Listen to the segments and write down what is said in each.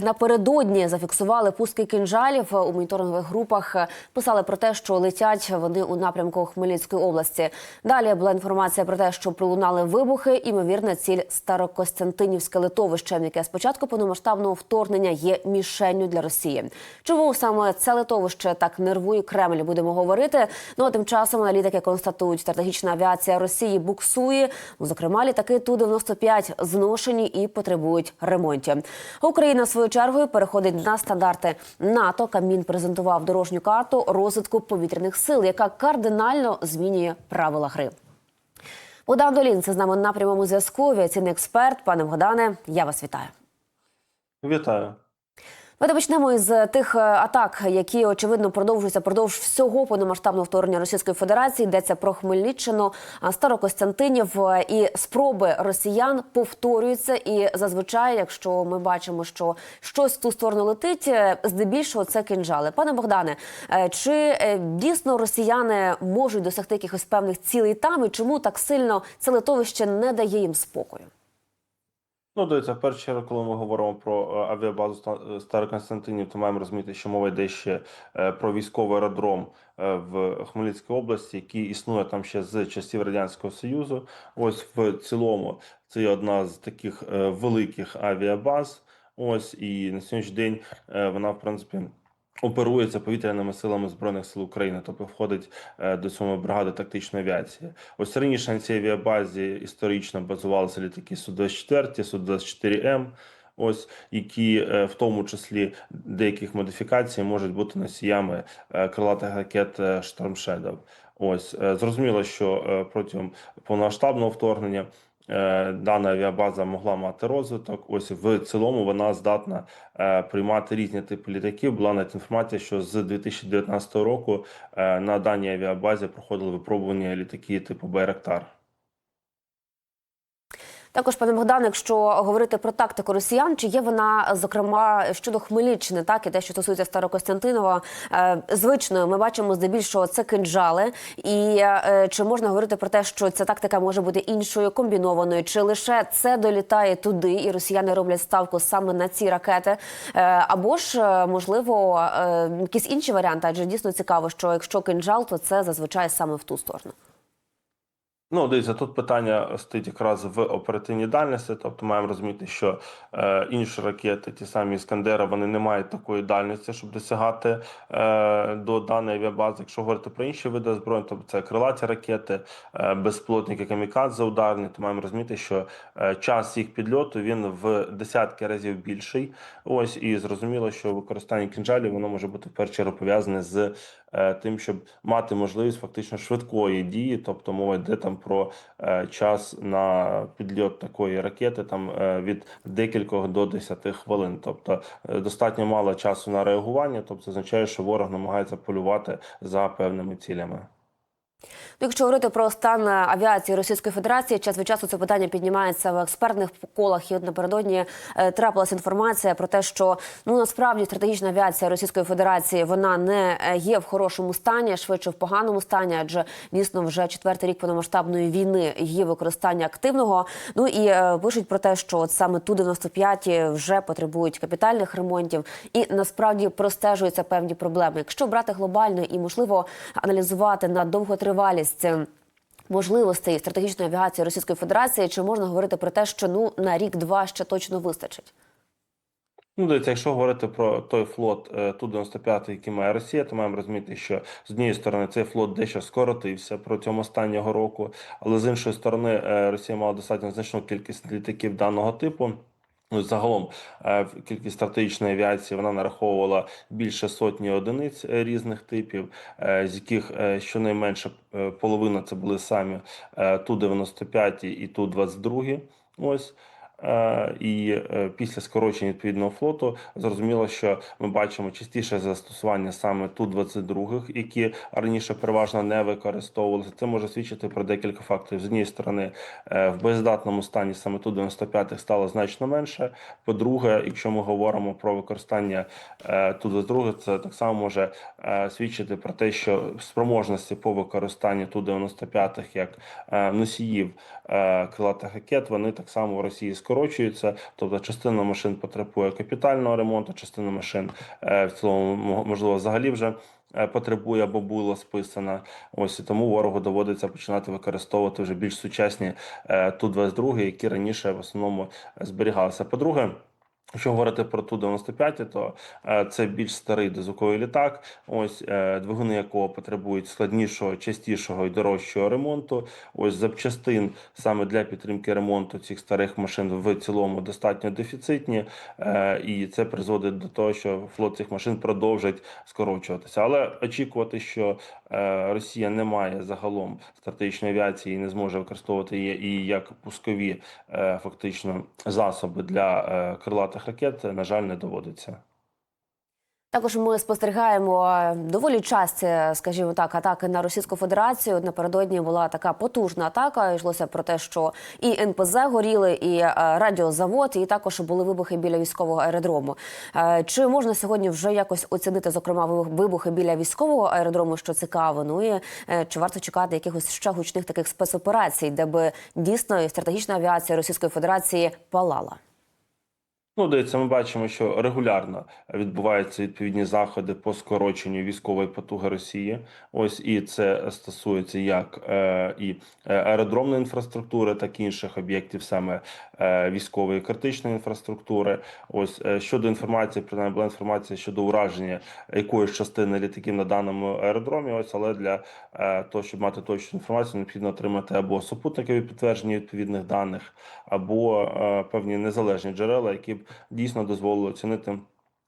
Напередодні зафіксували пуски кінжалів у моніторингових групах. Писали про те, що летять вони у напрямку Хмельницької області. Далі була інформація про те, що пролунали вибухи. Імовірна ціль Старокостянтинівське литовище, яке спочатку повномасштабного вторгнення є мішенню для Росії. Чому саме це литовище так нервує Кремль? Будемо говорити. Ну а тим часом аналітики констатують, стратегічна авіація Росії буксує. Зокрема, літаки ту 95 зношені і потребують ремонтів. Україна своєю чергою переходить на стандарти НАТО. Камін презентував дорожню карту розвитку повітряних сил, яка кардинально змінює правила гри. Богдан Долін це з нами на прямому зв'язку. Авіаційний експерт. Пане Богдане, я вас вітаю. Вітаю. Давайте почнемо із тих е, атак, які очевидно продовжуються продовж всього повномасштабного вторгнення Російської Федерації. Йдеться про Хмельниччину, а, Старокостянтинів е, і спроби росіян повторюються. І зазвичай, якщо ми бачимо, що щось в ту сторону летить, е, здебільшого це кинжали. Пане Богдане, е, чи е, дійсно росіяни можуть досягти якихось певних цілей там, і чому так сильно це литовище не дає їм спокою? Ну, дивіться, в першу чергу, коли ми говоримо про е, авіабазу Ста- Староконстантинів, то маємо розуміти, що мова йде ще е, про військовий аеродром е, в Хмельницькій області, який існує там ще з часів Радянського Союзу. Ось в цілому це є одна з таких е, великих авіабаз. Ось і на сьогоднішній день е, вона, в принципі, оперується повітряними силами збройних сил України, тобто входить е, до цього бригади тактичної авіації. Ось раніше на цій авіабазі історично базувалися літаки Су-24, Су-24М. Ось які е, в тому числі деяких модифікацій можуть бути носіями е, крилатих ракет Shadow. Ось зрозуміло, що протягом повномасштабного вторгнення дана авіабаза могла мати розвиток. Ось в цілому вона здатна е, приймати різні типи літаків. Була навіть інформація, що з 2019 року е, на даній авіабазі проходили випробування літаки типу Байрактар. Також, пане Богдане, якщо говорити про тактику росіян, чи є вона зокрема щодо Хмельниччини, так і те, що стосується Старокостянтинова, е, звичною ми бачимо здебільшого це кинджали, і е, чи можна говорити про те, що ця тактика може бути іншою комбінованою, чи лише це долітає туди, і росіяни роблять ставку саме на ці ракети, Е, або ж можливо якісь інші варіанти, адже дійсно цікаво, що якщо кинджал, то це зазвичай саме в ту сторону. Ну, дивіться, тут питання стоїть якраз в оперативній дальності. Тобто маємо розуміти, що е, інші ракети, ті самі Іскандера, вони не мають такої дальності, щоб досягати е, до даної авіабази. Якщо говорити про інші види озброєнь, то це крилаті ракети, е, безпілотники камікадзе ударні, то маємо розуміти, що е, час їх підльоту він в десятки разів більший. Ось і зрозуміло, що використання кінжалів воно може бути в першу чергу пов'язане з тим, щоб мати можливість фактично швидкої дії, тобто мова йде там про е, час на підльот такої ракети, там е, від декількох до 10 хвилин. Тобто е, достатньо мало часу на реагування, тобто означає, що ворог намагається полювати за певними цілями. Ну, Якщо говорити про стан авіації Російської Федерації, час від часу це питання піднімається в експертних колах. І от напередодні е, трапилася інформація про те, що ну насправді стратегічна авіація Російської Федерації вона не е, є в хорошому стані, швидше в поганому стані, адже дійсно вже четвертий рік повномасштабної війни її використання активного. Ну і е, пишуть про те, що от саме ту 95 вже потребують капітальних ремонтів, і насправді простежуються певні проблеми. Якщо брати глобально і можливо аналізувати на довготривалість. Е, Можливостей стратегічної авіації Російської Федерації чи можна говорити про те, що ну на рік-два ще точно вистачить? Ну, дивіться, якщо говорити про той флот е, Ту-95, який має Росія, то маємо розуміти, що з однієї сторони цей флот дещо скоротився протягом останнього року, але з іншої сторони е, Росія мала достатньо значну кількість літаків даного типу. Ну, загалом е, кількість стратегічної авіації вона нараховувала більше сотні одиниць е, різних типів, е, з яких щонайменше половина це були самі е, Ту-95 і Ту-22. Ось. Е, І е, після скорочення відповідного флоту зрозуміло, що ми бачимо частіше застосування саме Ту-22, які раніше переважно не використовувалися. Це може свідчити про декілька факторів. З однієї сторони, е, в боєздатному стані саме Ту-95 стало значно менше. По-друге, якщо ми говоримо про використання е, Ту-22, це так само може свідчити про те, що спроможності по використанню Ту-95 як е, носіїв крилатих ракет, вони так само в Росії. Скорочуються. Тобто, частина машин потребує капітального ремонту, частина машин е, в цілому мо- можливо взагалі вже. е, Потребує або було списана, ось і тому ворогу доводиться починати використовувати вже більш сучасні е, ту 22 які раніше в основному зберігалися. По-друге, Якщо говорити про ту 95 то е, це більш старий дозвуковий літак, ось е, двигуни якого потребують складнішого, частішого і дорожчого ремонту. Ось запчастин саме для підтримки ремонту цих старих машин в цілому достатньо дефіцитні, е, і це призводить до того, що флот цих машин продовжить скорочуватися. Але очікувати, що Росія не має загалом стратегічної авіації і не зможе використовувати її і як пускові е, фактично засоби для е, крилатих ракет, на жаль, не доводиться. Також ми спостерігаємо е, доволі часті, скажімо так, атаки на Російську Федерацію. Напередодні була така потужна атака. Йшлося про те, що і НПЗ горіли, і е, радіозавод, і також були вибухи біля військового аеродрому. Е, Чи можна сьогодні вже якось оцінити, зокрема, вибухи біля військового аеродрому, що цікаво? Ну і е, чи варто чекати якихось ще гучних таких спецоперацій, де би дійсно стратегічна авіація Російської Федерації палала? Ну, дивіться, ми бачимо, що регулярно відбуваються відповідні заходи по скороченню військової потуги Росії. Ось і це стосується як е, і е, аеродромної інфраструктури, так і інших об'єктів, саме е, військової критичної інфраструктури. Ось е, щодо інформації, принаймні була інформація щодо ураження якоїсь частини літаків на даному аеродромі. Ось але для е, того, щоб мати точну інформацію, необхідно отримати або супутникові підтвердження відповідних даних, або е, певні незалежні джерела, які б дійсно дозволили оцінити.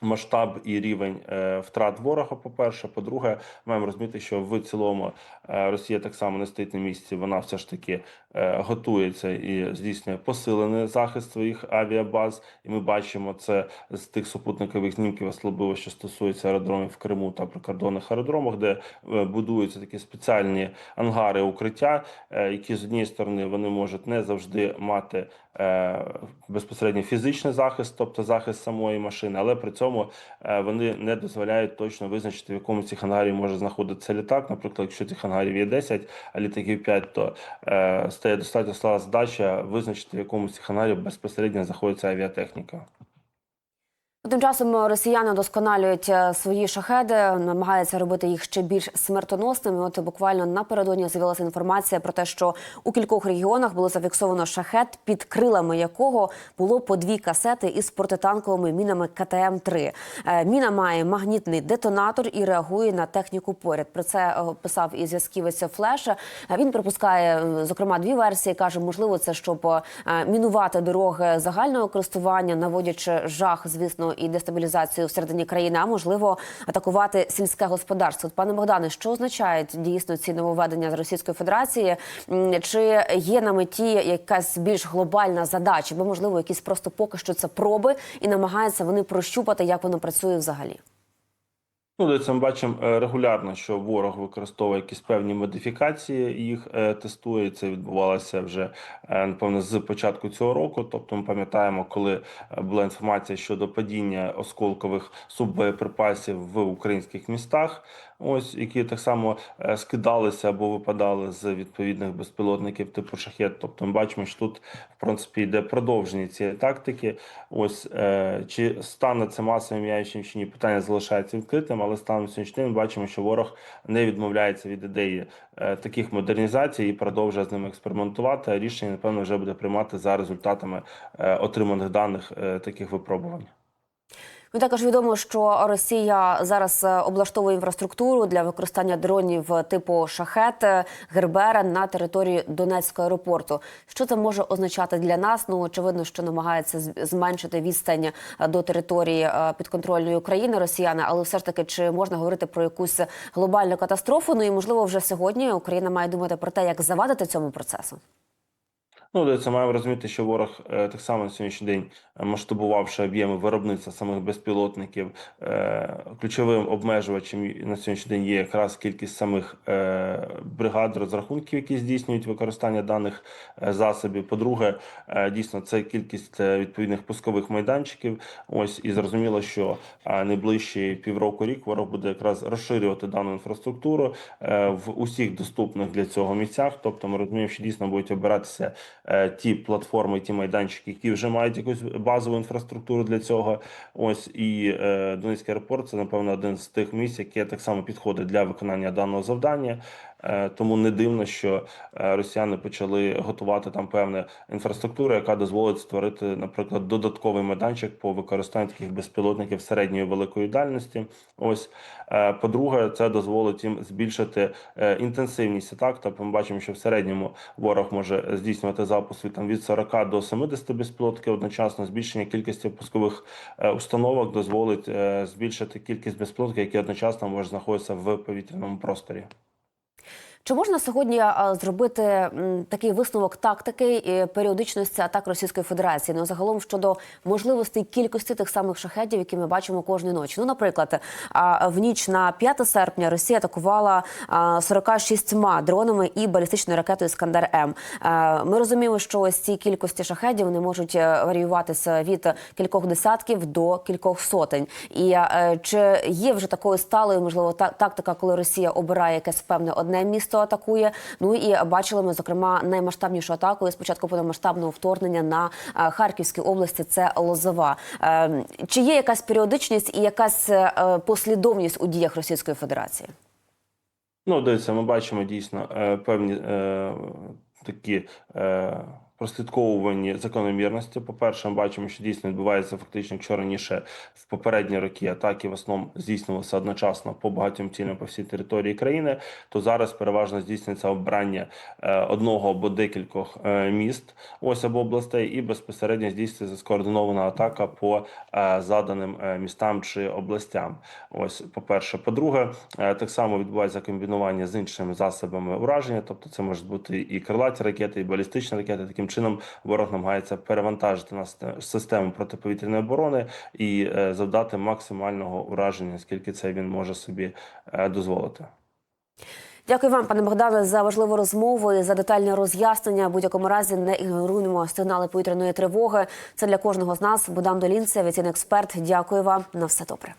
Масштаб і рівень е, втрат ворога, по-перше. По-друге, маємо розуміти, що в цілому е, Росія так само не стоїть на місці. Вона все ж таки е, готується і здійснює посилений захист своїх авіабаз. І ми бачимо це з тих супутникових знімків, особливо що стосується аеродромів в Криму та прикордонних аеродромах, де будуються такі спеціальні ангари укриття, які з однієї сторони вони можуть не завжди мати безпосередньо фізичний захист, тобто захист самої машини, але при цьому е, вони не дозволяють точно визначити, в якому ці хангарі може знаходитися літак. Наприклад, якщо цих хангарів є 10, а літаків 5, то е, стає достатньо слава здача визначити, в якому ці хангарі безпосередньо знаходиться авіатехніка. Тим часом росіяни досконалюють е, свої шахеди, намагаються робити їх ще більш смертоносними. От буквально напередодні з'явилася інформація про те, що у кількох регіонах було зафіксовано шахет, під крилами якого було по дві касети із протитанковими мінами КТМ 3 Міна має магнітний детонатор і реагує на техніку поряд. Про це е, писав і зв'язківець Флеш. Е, Він припускає е, зокрема дві версії. каже, можливо, це щоб е, мінувати дороги загального користування, наводячи жах, звісно, і дестабілізацію всередині країни, а можливо атакувати сільське господарство. Пане Богдане, що означають дійсно ці нововведення з Російської Федерації? Чи є на меті якась більш глобальна задача, бо можливо якісь просто поки що це проби і намагаються вони прощупати, як воно працює взагалі? Ну, дивіться, ми бачимо е, регулярно, що ворог використовує якісь певні модифікації, їх е, тестує. Це відбувалося вже е, напевно з початку цього року. Тобто, ми пам'ятаємо, коли була інформація щодо падіння осколкових суббоєприпасів в українських містах. Ось які так само скидалися або випадали з відповідних безпілотників типу шахет. Тобто, ми бачимо, що тут в принципі йде продовження цієї тактики. Ось чи стане це масовим явищем чи ні, питання залишається відкритим, але станом сьогоднішній бачимо, що ворог не відмовляється від ідеї е, таких модернізацій і продовжує з ними експериментувати. Рішення напевно вже буде приймати за результатами е, отриманих даних е, таких випробувань. Ну, також відомо, що Росія зараз е, облаштовує інфраструктуру для використання дронів типу шахет е, Гербера на території Донецького аеропорту. Що це може означати для нас? Ну очевидно, що намагається зменшити відстань е, до території е, підконтрольної України Росіяни, але все ж таки, чи можна говорити про якусь глобальну катастрофу? Ну і можливо, вже сьогодні Україна має думати про те, як завадити цьому процесу. Ну, дивіться, маємо розуміти, що ворог е, так само на сьогоднішній день, е, масштабувавши об'єми виробництва самих безпілотників, е, ключовим обмежувачем на сьогоднішній день є якраз кількість самих бригад розрахунків, які здійснюють використання даних засобів. По-друге, дійсно це кількість відповідних пускових майданчиків. Ось і зрозуміло, що найближчі півроку рік ворог буде якраз розширювати дану інфраструктуру в усіх доступних для цього місцях. Тобто, ми розуміємо, що дійсно будуть обиратися ті платформи, ті майданчики, які вже мають якусь базову інфраструктуру для цього. Ось і е, Донецький аеропорт це напевно один з тих місць, яке так само підходить для виконання даного завдання. Е, Тому не дивно, що е, росіяни почали готувати там певну інфраструктуру, яка дозволить створити, наприклад, додатковий майданчик по використанню таких безпілотників середньої великої дальності. Ось Е, по-друге, це дозволить їм збільшити інтенсивність атак. Тобто ми бачимо, що в середньому ворог може здійснювати запуск від там від 40 до 70 безпілотників одночасно. Збільшення кількості пускових установок дозволить збільшити кількість безпілотників, які одночасно можуть знаходитися в повітряному просторі. Чи можна сьогодні зробити такий висновок тактики і періодичності атак Російської Федерації? Ну загалом щодо можливостей кількості тих самих шахедів, які ми бачимо кожної ночі? Ну, наприклад, в ніч на 5 серпня Росія атакувала а, 46 дронами і балістичною ракетою Скандер М. Ми розуміємо, що ось ці кількості шахедів вони можуть е, варіюватися від кількох десятків до кількох сотень. І е, чи є вже такою сталою, можливо, та тактика, коли Росія обирає якесь певне одне місто, атакує? Ну і бачили ми зокрема наймасштабнішу атаку з початку повномасштабного вторгнення на е, Харківській області. Це Лозова. Е, Чи є якась періодичність і якась е, послідовність у діях Російської Федерації? Ну, дивіться, ми бачимо дійсно певні такі прослідковувані закономірності. По-перше, ми бачимо, що дійсно відбувається фактично, якщо раніше в попередні роки атаки в основному здійснювалися одночасно по багатьом цілям по всій території країни, то зараз переважно здійснюється обрання е, одного або декількох е, міст, ось або областей, і безпосередньо здійснюється скоординована атака по е, заданим містам чи областям. Ось, по-перше, по-друге, е, так само відбувається комбінування з іншими засобами ураження, тобто це можуть бути і крилаті ракети, і балістичні ракети. Таким чином ворог намагається перевантажити нас систему протиповітряної оборони і е, завдати максимального ураження, скільки це він може собі е, дозволити. Дякую вам, пане Богдане, за важливу розмову і за детальне роз'яснення. Будь-якому разі не ігноруємо сигнали повітряної тривоги. Це для кожного з нас. Богдан Долінце, авіаційний експерт. Дякую вам. На все добре.